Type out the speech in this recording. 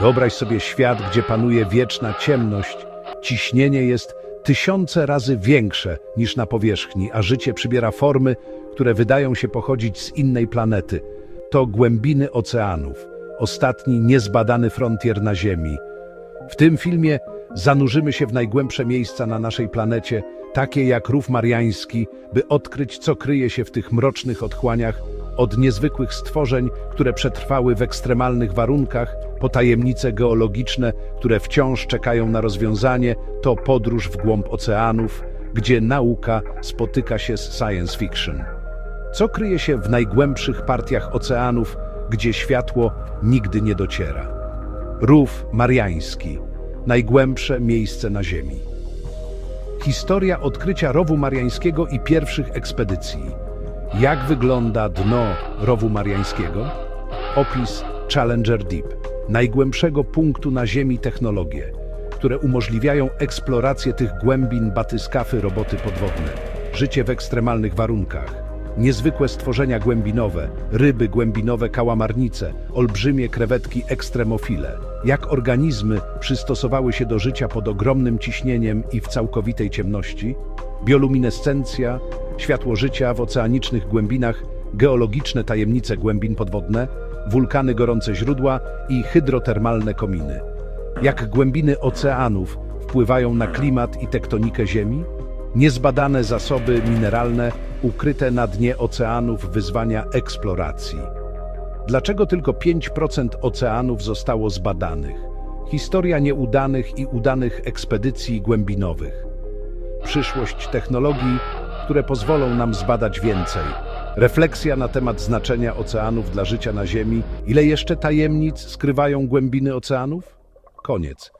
Wyobraź sobie świat, gdzie panuje wieczna ciemność. Ciśnienie jest tysiące razy większe niż na powierzchni, a życie przybiera formy, które wydają się pochodzić z innej planety. To głębiny oceanów, ostatni niezbadany frontier na Ziemi. W tym filmie zanurzymy się w najgłębsze miejsca na naszej planecie, takie jak Rów Mariański, by odkryć, co kryje się w tych mrocznych otchłaniach, od niezwykłych stworzeń, które przetrwały w ekstremalnych warunkach, po tajemnice geologiczne, które wciąż czekają na rozwiązanie, to podróż w głąb oceanów, gdzie nauka spotyka się z science fiction. Co kryje się w najgłębszych partiach oceanów, gdzie światło nigdy nie dociera? Rów Mariański, najgłębsze miejsce na Ziemi. Historia odkrycia rowu mariańskiego i pierwszych ekspedycji. Jak wygląda dno rowu mariańskiego? Opis Challenger Deep, najgłębszego punktu na Ziemi technologie, które umożliwiają eksplorację tych głębin batyskafy roboty podwodne, życie w ekstremalnych warunkach, niezwykłe stworzenia głębinowe, ryby głębinowe kałamarnice, olbrzymie krewetki ekstremofile, jak organizmy przystosowały się do życia pod ogromnym ciśnieniem i w całkowitej ciemności, bioluminescencja, światło życia w oceanicznych głębinach, geologiczne tajemnice głębin podwodne, wulkany gorące źródła i hydrotermalne kominy. Jak głębiny oceanów wpływają na klimat i tektonikę Ziemi? Niezbadane zasoby mineralne ukryte na dnie oceanów wyzwania eksploracji. Dlaczego tylko 5% oceanów zostało zbadanych? Historia nieudanych i udanych ekspedycji głębinowych. Przyszłość technologii, które pozwolą nam zbadać więcej. Refleksja na temat znaczenia oceanów dla życia na Ziemi. Ile jeszcze tajemnic skrywają głębiny oceanów? Koniec.